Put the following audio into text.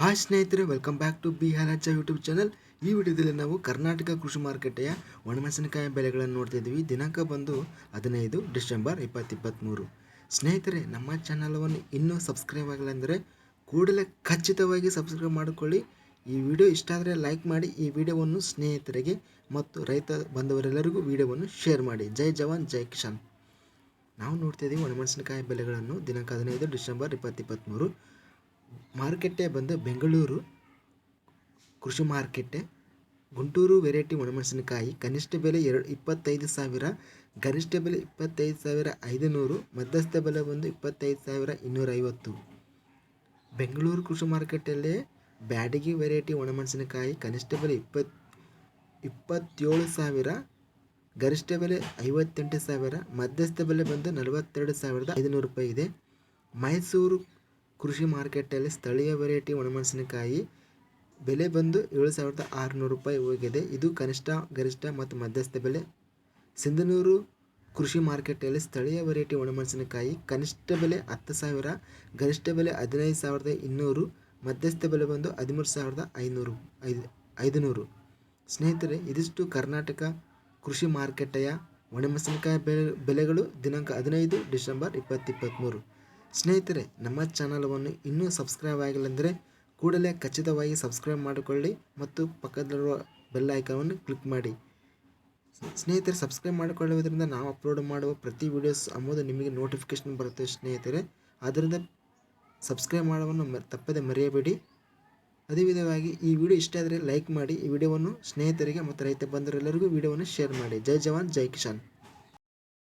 Hi ಸ್ನೇಹಿತರೆ welcome back to B ಹರಾಜ YouTube channel ಈ ವಿಡಿಯೋದಲ್ಲಿ ನಾವು ಕರ್ನಾಟಕ ಕೃಷಿ ಮಾರುಕಟ್ಟೆಯ ಒಣಮೆಣಸಿನಕಾಯಿ ಬೆಲೆಗಳನ್ನು ನೋಡ್ತಾ ಇದ್ದೀವಿ. ದಿನಾಂಕ ಬಂದು ಹದಿನೈದು ಡಿಸೆಂಬರ್ ಇಪ್ಪತ್ತಿಪ್ಪತ್ತ್ಮೂರು ಸ್ನೇಹಿತರೆ, ನಮ್ಮ ಚಾನಲವನ್ನು ಇನ್ನೂ ಸಬ್ಸ್ಕ್ರೈಬ್ ಆಗಿಲ್ಲ ಅಂದರೆ ಕೂಡಲೇ ಖಚಿತವಾಗಿ ಸಬ್ಸ್ಕ್ರೈಬ್ ಮಾಡಿಕೊಳ್ಳಿ. ಈ ವಿಡಿಯೋ ಇಷ್ಟ ಆದರೆ ಲೈಕ್ ಮಾಡಿ, ಈ ವಿಡಿಯೋವನ್ನು ಸ್ನೇಹಿತರಿಗೆ ಮತ್ತು ರೈತ ಬಂಧುವರೆಲ್ಲರಿಗೂ ವಿಡಿಯೋವನ್ನು ಶೇರ್ ಮಾಡಿ. ಜೈ ಜವಾನ್, ಜೈ ಕಿಶಾನ್ ನಾವು ನೋಡ್ತಾ ಇದ್ದೀವಿ ಒಣಮೆಣಸಿನಕಾಯಿ ಬೆಲೆಗಳನ್ನು ದಿನಾಂಕ ಹದಿನೈದು ಡಿಸೆಂಬರ್ ಇಪ್ಪತ್ತಿಪ್ಪತ್ತ್ಮೂರು ಮಾರುಕಟ್ಟೆ ಬಂದು ಬೆಂಗಳೂರು ಕೃಷಿ ಮಾರುಕಟ್ಟೆ, ಗುಂಟೂರು ವೆರೈಟಿ ಒಣಮೆಣಸಿನಕಾಯಿ, ಕನಿಷ್ಠ ಬೆಲೆ ಎರಡು, ಇಪ್ಪತ್ತೈದು ಸಾವಿರ, ಗರಿಷ್ಠ ಬೆಲೆ ಇಪ್ಪತ್ತೈದು ಸಾವಿರ ಐದುನೂರು, ಮಧ್ಯಸ್ಥ ಬೆಲೆ ಬಂದು ಇಪ್ಪತ್ತೈದು ಸಾವಿರ ಇನ್ನೂರೈವತ್ತು. ಬೆಂಗಳೂರು ಕೃಷಿ ಮಾರುಕಟ್ಟೆಯಲ್ಲಿ ಬ್ಯಾಡಗಿ ವೆರೈಟಿ ಒಣಮೆಣಸಿನಕಾಯಿ, ಕನಿಷ್ಠ ಬೆಲೆ ಇಪ್ಪತ್ತು ಇಪ್ಪತ್ತೇಳು ಸಾವಿರ, ಗರಿಷ್ಠ ಬೆಲೆ ಐವತ್ತೆಂಟು ಸಾವಿರ, ಮಧ್ಯಸ್ಥ ಬೆಲೆ ಬಂದು ನಲವತ್ತೆರಡು ಸಾವಿರದ ಐದುನೂರು ರೂಪಾಯಿ ಇದೆ. ಮೈಸೂರು ಕೃಷಿ ಮಾರ್ಕೆಟ್ಟಲ್ಲಿ ಸ್ಥಳೀಯ ವೆರೈಟಿ ಒಣಮೆಣಸಿನಕಾಯಿ ಬೆಲೆ ಬಂದು ಏಳು ಸಾವಿರದ ಆರುನೂರು ರೂಪಾಯಿ ಹೋಗಿದೆ. ಇದು ಕನಿಷ್ಠ, ಗರಿಷ್ಠ ಮತ್ತು ಮಧ್ಯಸ್ಥ ಬೆಲೆ. ಸಿಂಧನೂರು ಕೃಷಿ ಮಾರ್ಕೆಟಲ್ಲಿ ಸ್ಥಳೀಯ ವೆರೈಟಿ ಒಣಮೆಣಸಿನಕಾಯಿ ಕನಿಷ್ಠ ಬೆಲೆ ಹತ್ತು ಸಾವಿರ, ಗರಿಷ್ಠ ಬೆಲೆ ಹದಿನೈದು ಸಾವಿರದ ಇನ್ನೂರು ಮಧ್ಯಸ್ಥ ಬೆಲೆ ಬಂದು ಹದಿಮೂರು ಸಾವಿರದ ಐನೂರು, ಐದು, ಐದುನೂರು. ಸ್ನೇಹಿತರೆ, ಇದಿಷ್ಟು ಕರ್ನಾಟಕ ಕೃಷಿ ಮಾರುಕಟ್ಟೆಯ ಒಣಮೆಣಸಿನಕಾಯಿ ಬೆಲೆ, ಬೆಲೆಗಳು ದಿನಾಂಕ ಹದಿನೈದು ಡಿಸೆಂಬರ್ ಇಪ್ಪತ್ತಿಪ್ಪತ್ತ್ಮೂರು ಸ್ನೇಹಿತರೆ, ನಮ್ಮ ಚಾನಲವನ್ನು ಇನ್ನೂ ಸಬ್ಸ್ಕ್ರೈಬ್ ಆಗಿಲ್ಲಂದರೆ ಕೂಡಲೇ ಖಚಿತವಾಗಿ ಸಬ್ಸ್ಕ್ರೈಬ್ ಮಾಡಿಕೊಳ್ಳಿ ಮತ್ತು ಪಕ್ಕದಲ್ಲಿರುವ ಬೆಲ್ ಐಕಾನನ್ನು ಕ್ಲಿಕ್ ಮಾಡಿ. ಸ್ನೇಹಿತರೆ, ಸಬ್ಸ್ಕ್ರೈಬ್ ಮಾಡಿಕೊಳ್ಳುವುದರಿಂದ ನಾವು ಅಪ್ಲೋಡ್ ಮಾಡುವ ಪ್ರತಿ ವೀಡಿಯೋಸ್ ಅಂಬುದು ನಿಮಗೆ ನೋಟಿಫಿಕೇಶನ್ ಬರುತ್ತೆ ಸ್ನೇಹಿತರೆ. ಆದ್ದರಿಂದ ಸಬ್ಸ್ಕ್ರೈಬ್ ಮಾಡುವನ್ನು ತಪ್ಪದೆ ಮರೆಯಬೇಡಿ. ಅದೇ ವಿಧವಾಗಿ ಈ ವಿಡಿಯೋ ಇಷ್ಟ ಆದರೆ ಲೈಕ್ ಮಾಡಿ, ಈ ವಿಡಿಯೋವನ್ನು ಸ್ನೇಹಿತರಿಗೆ ಮತ್ತು ರೈತ ಬಂದರೆಲ್ಲರಿಗೂ ವಿಡಿಯೋವನ್ನು ಶೇರ್ ಮಾಡಿ. ಜೈ ಜವಾನ್, ಜೈ ಕಿಶಾನ್